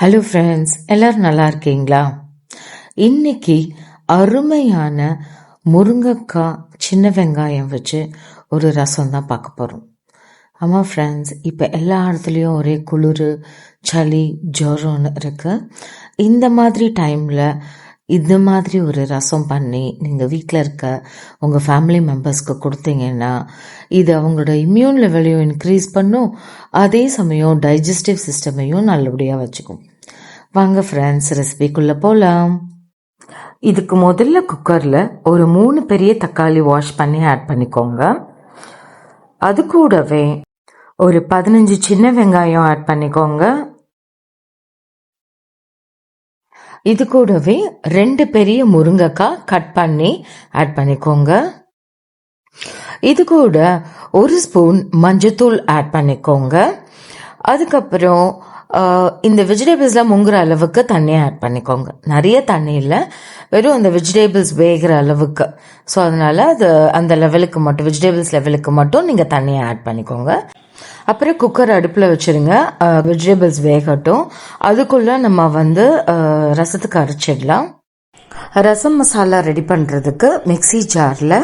Hello friends எல்லோரும் நல்லா இருக்கீங்களா? இன்னைக்கு அருமையான முருங்கைக்காய் சின்ன வெங்காயம் வச்சு ஒரு ரசம் தான் பார்க்க போகிறோம் ஆமாம் ஃப்ரெண்ட்ஸ் இப்போ எல்லா இடத்துலையும் ஒரே குளிர் சளி ஜுரம்னு இருக்கு. இந்த மாதிரி டைமில் இந்த மாதிரி ஒரு ரசம் பண்ணி நீங்கள் வீட்டில் இருக்க உங்கள் ஃபேமிலி மெம்பர்ஸ்க்கு கொடுத்தீங்கன்னா இது அவங்களோட இம்யூன் லெவலையும் இன்க்ரீஸ் பண்ணும். அதே சமயம் டைஜஸ்டிவ் சிஸ்டமையும் நல்லபடியாக வச்சுக்கும். வாங்க ஃப்ரெண்ட்ஸ் ரெசிபிக்குள்ளே போகலாம் இதுக்கு முதல்ல குக்கரில் ஒரு மூணு பெரிய தக்காளி வாஷ் பண்ணி ஆட் பண்ணிக்கோங்க. அது கூடவே ஒரு பதினஞ்சு சின்ன வெங்காயம் ஆட் பண்ணிக்கோங்க. இது கூடவே ரெண்டு பெரிய முருங்கைக்காய் கட் பண்ணி ஆட் பண்ணிக்கோங்க. இது கூட ஒரு ஸ்பூன் மஞ்சத்தூள் ஆட் பண்ணிக்கோங்க. அதுக்கப்புறம் இந்த வெஜிடபிள்ஸ்லாம் முங்குற அளவுக்கு தண்ணியை ஆட் பண்ணிக்கோங்க. நிறைய தண்ணி இல்லை. வெறும் அந்த வெஜிடபிள்ஸ் வேகிற அளவுக்கு. ஸோ அதனால் அது அந்த லெவலுக்கு மட்டும் வெஜிடபிள்ஸ் லெவலுக்கு மட்டும் நீங்கள் தண்ணியை ஆட் பண்ணிக்கோங்க. அப்புறம் குக்கர் அடுப்பில் வச்சிருங்க. வெஜிடபிள்ஸ் வேகட்டும். அதுக்குள்ளே நம்ம வந்து ரசத்துக்கு அரைச்சிடலாம். ரசம் மசாலா ரெடி பண்ணுறதுக்கு மிக்ஸி ஜாரில்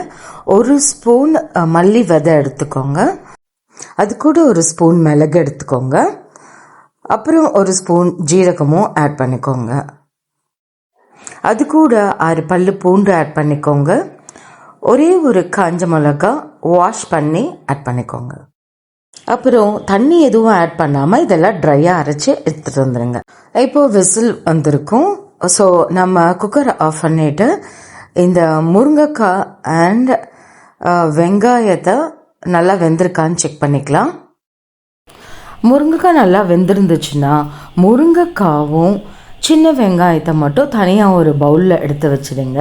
ஒரு ஸ்பூன் மல்லி விதை எடுத்துக்கோங்க. அது கூட ஒரு ஸ்பூன் மிளகு எடுத்துக்கோங்க. அப்புறம் ஒரு ஸ்பூன் ஜீரகமும் ஆட் பண்ணிக்கோங்க. அது கூட ஆறு பல்லு பூண்டு ஆட் பண்ணிக்கோங்க. ஒரே ஒரு காஞ்ச மிளகா வாஷ் பண்ணி ஆட் பண்ணிக்கோங்க. அப்புறம் தண்ணி எதுவும் ஆட் பண்ணாமல் இதெல்லாம் ட்ரையாக அரைச்சி எடுத்துகிட்டு வந்துடுங்க இப்போ விசில் வந்திருக்கும். ஸோ நம்ம குக்கரை ஆஃப் பண்ணிட்டு இந்த முருங்கைக்காய் அண்ட் வெங்காயத்தை நல்லா வெந்திருக்கான்னு செக் பண்ணிக்கலாம். முருங்கைக்காய் நல்லா வெந்திருந்துச்சுன்னா முருங்கைக்காவும் சின்ன வெங்காயத்தை மட்டும் தனியாக ஒரு பவுலில் எடுத்து வச்சிடுங்க.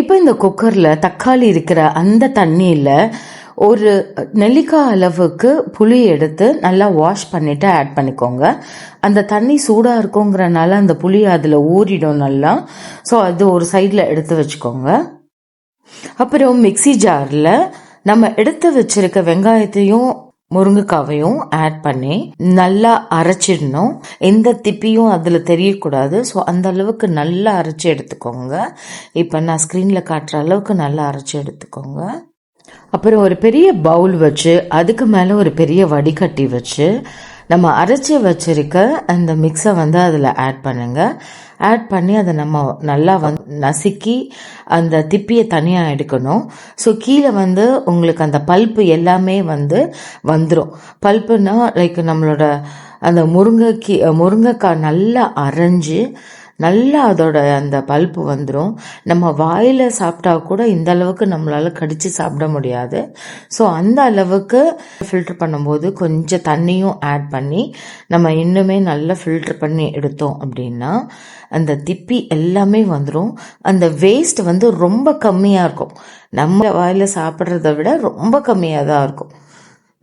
இப்போ இந்த குக்கரில் தக்காளி இருக்கிற அந்த தண்ணியில் ஒரு நெல்லிக்காய் அளவுக்கு புளி எடுத்து நல்லா வாஷ் பண்ணிவிட்டு ஆட் பண்ணிக்கோங்க. அந்த தண்ணி சூடாக இருக்குங்கிறனால அந்த புளி அதில் ஊறிடும் நல்லா. ஸோ அது ஒரு சைடில் எடுத்து வச்சுக்கோங்க. அப்புறம் மிக்ஸி ஜாரில் நம்ம எடுத்து வச்சிருக்க வெங்காயத்தையும் முருங்கைக்காவையும் ஆட் பண்ணி நல்லா அரைச்சிடணும். எந்த திப்பியும் அதில் தெரியக்கூடாது. ஸோ அந்த அளவுக்கு நல்லா அரைச்சி எடுத்துக்கோங்க. இப்போ நான் ஸ்க்ரீனில் காட்டுற அளவுக்கு நல்லா அரைச்சி எடுத்துக்கோங்க. அப்புறம் ஒரு பெரிய பவுல் வச்சு அதுக்கு மேலே ஒரு பெரிய வடிகட்டி வச்சு நம்ம அரைச்சி வச்சிருக்க அந்த மிக்ஸை வந்து அதில் ஆட் பண்ணுங்கள் ஆட் பண்ணி அதை நம்ம நல்லா வந்து நசுக்கி அந்த திப்பியை தனியாக எடுக்கணும். ஸோ கீழே வந்து உங்களுக்கு அந்த பல்ப்பு எல்லாமே வந்து வந்துடும் பல்ப்புன்னா லைக் நம்மளோட அந்த முருங்கைக்கீ முருங்கைக்காய் நல்லா அரைஞ்சு நல்லா அதோட அந்த பல்ப்பு வந்துடும் நம்ம வாயில் சாப்பிட்டா கூட இந்த அளவுக்கு நம்மளால் கடித்து சாப்பிட முடியாது. ஸோ அந்த அளவுக்கு ஃபில்டர் பண்ணும்போது கொஞ்சம் தண்ணியும் ஆட் பண்ணி நம்ம இன்னுமே நல்லா ஃபில்ட்ரு பண்ணி எடுத்தோம் அப்படின்னா அந்த திப்பி எல்லாமே வந்துடும் அந்த வேஸ்ட் வந்து ரொம்ப கம்மியாக இருக்கும். நம்ம வாயில் சாப்பிட்றத விட ரொம்ப கம்மியாக தான் இருக்கும்.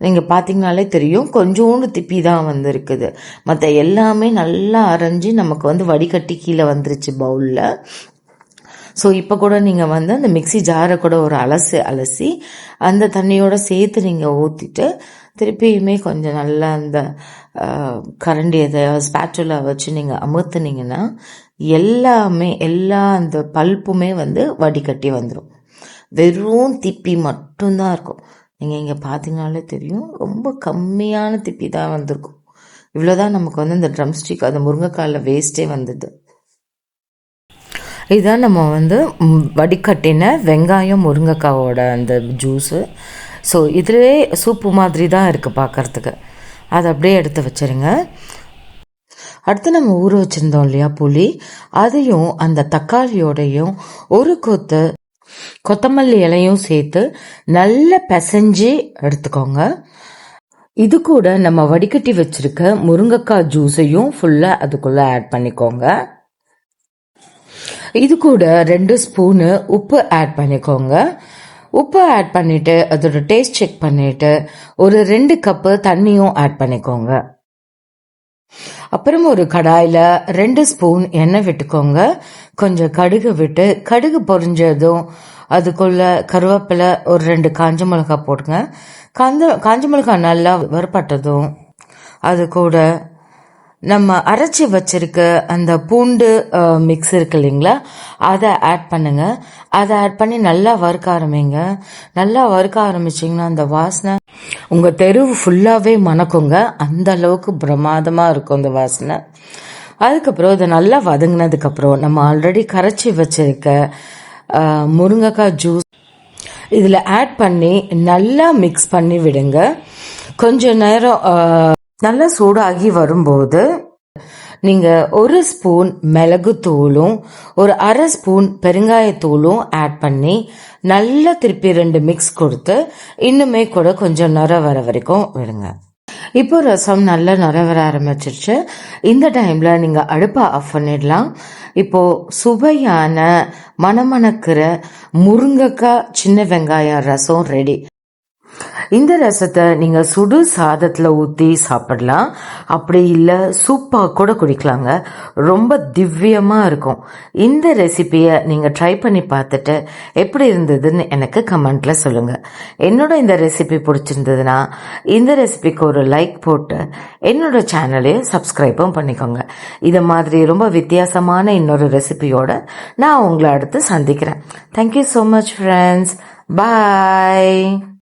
நீங்கள் பார்த்தீங்கனாலே தெரியும். கொஞ்சோண்டு திப்பி தான் வந்திருக்குது. மற்ற எல்லாமே நல்லா அரைஞ்சு நமக்கு வந்து வடிகட்டி கீழே வந்துருச்சு பவுலில் ஸோ இப்போ கூட நீங்கள் வந்து அந்த மிக்ஸி ஜாரை கூட ஒரு அலசி அலசி அந்த தண்ணியோட சேர்த்து நீங்கள் ஊற்றிட்டு திருப்பியுமே கொஞ்சம் நல்லா அந்த கரண்டி அதை ஸ்பேச்சுலா வச்சு நீங்கள் அமுத்துனீங்கன்னா எல்லாமே எல்லா அந்த பல்ப்புமே வந்து வடிகட்டி வந்துடும் வெறும் திப்பி மட்டும்தான் இருக்கும். நீங்கள் இங்கே பார்த்தீங்கனாலே தெரியும் ரொம்ப கம்மியான திப்பி தான் வந்திருக்கும். இவ்வளோதான் நமக்கு வந்து இந்த ட்ரம் ஸ்டிக் அந்த முருங்கைக்காயில் வேஸ்ட்டே வந்தது. இதுதான் நம்ம வந்து வடிகட்டின வெங்காயம் முருங்கைக்காவோட அந்த ஜூஸு ஸோ இதிலே சூப்பு மாதிரி தான் இருக்குது பார்க்கறதுக்கு அதை அப்படியே எடுத்து வச்சிருங்க. அடுத்து நம்ம ஊற வச்சுருந்தோம் இல்லையா புளி. அதையும் அந்த தக்காளியோடையும் ஒரு கொத்து கொத்தமல்லி இலையும் சேர்த்து நல்லா பிசைஞ்சு எடுத்துக்கோங்க. இது கூட நம்ம வடிகட்டி வச்சிருக்க முருங்கைக்காய் ஜூஸையும் ஃபுல்லா அதுக்குள்ள ஆட் பண்ணிக்கோங்க. இது கூட ரெண்டு ஸ்பூனு உப்பு ஆட் பண்ணிக்கோங்க. உப்பு ஆட் பண்ணிட்டு அதோட டேஸ்ட் செக் பண்ணிட்டு ஒரு ரெண்டு கப்பு தண்ணியும் ஆட் பண்ணிக்கோங்க. அப்புறம் ஒரு கடாயில ரெண்டு ஸ்பூன் எண்ணெய் விட்டுக்கோங்க. கொஞ்சம் கடுகு விட்டு கடுகு பொரிஞ்சதும் அதுக்குள்ள கருவேப்பிலை ஒரு ரெண்டு காஞ்ச மிளகாய் போடுங்க காஞ்ச காஞ்ச மிளகாய் நல்லா வறுப்பட்டதும் அது கூட நம்ம அரைச்சி வச்சிருக்க அந்த பூண்டு மிக்ஸ் இருக்கு இல்லைங்களா? அதை ஆட் பண்ணுங்க. அதை ஆட் பண்ணி நல்லா வறுக்க ஆரம்பிங்க. நல்லா வறுக்க ஆரம்பிச்சிங்கன்னா அந்த வாசனை உங்கள் தெரு ஃபுல்லாகவே மணக்குங்க. அந்த அளவுக்கு பிரமாதமாக இருக்கும் அந்த வாசனை. அதுக்கப்புறம் இதை நல்லா வதங்கினதுக்கப்புறம் நம்ம ஆல்ரெடி கரைச்சி வச்சிருக்க முருங்கைக்காய் ஜூஸ் இதில் ஆட் பண்ணி நல்லா மிக்ஸ் பண்ணி விடுங்க. கொஞ்ச நேரம் நல்லா சூடாகி வரும்போது நீங்கள் ஒரு ஸ்பூன் மிளகுத்தூளும் ஒரு அரை ஸ்பூன் பெருங்காயத்தூளும் ஆட் பண்ணி நல்லா திருப்பி ரெண்டு மிக்ஸ் கொடுத்து இன்னுமே கூட கொஞ்சம் நுர வர வரைக்கும் விடுங்க. இப்போ ரசம் நல்லா நுர வர ஆரம்பிச்சிருச்சு. இந்த டைமில் நீங்கள் அடுப்பை ஆஃப் பண்ணிடலாம். இப்போ சுவையான மணமணக்கிற முருங்கைக்காய் சின்ன வெங்காயம் ரசம் ரெடி இந்த ரசத்தை நீங்கள் சுடு சாதத்தில் ஊற்றி சாப்பிடலாம். அப்படி இல்லை சூப்பாக கூட குடிக்கலாங்க. ரொம்ப திவ்யமாக இருக்கும். இந்த ரெசிபியை நீங்கள் ட்ரை பண்ணி பார்த்துட்டு எப்படி இருந்ததுன்னு எனக்கு கமெண்ட்டில் சொல்லுங்கள் என்னோட இந்த ரெசிபி பிடிச்சிருந்ததுன்னா இந்த ரெசிபிக்கு ஒரு லைக் போட்டு என்னோட சேனலையும் சப்ஸ்கிரைபும் பண்ணிக்கோங்க. இதை மாதிரி ரொம்ப வித்தியாசமான இன்னொரு ரெசிபியோட நான் உங்களை அடுத்து சந்திக்கிறேன். Thank you so much friends bye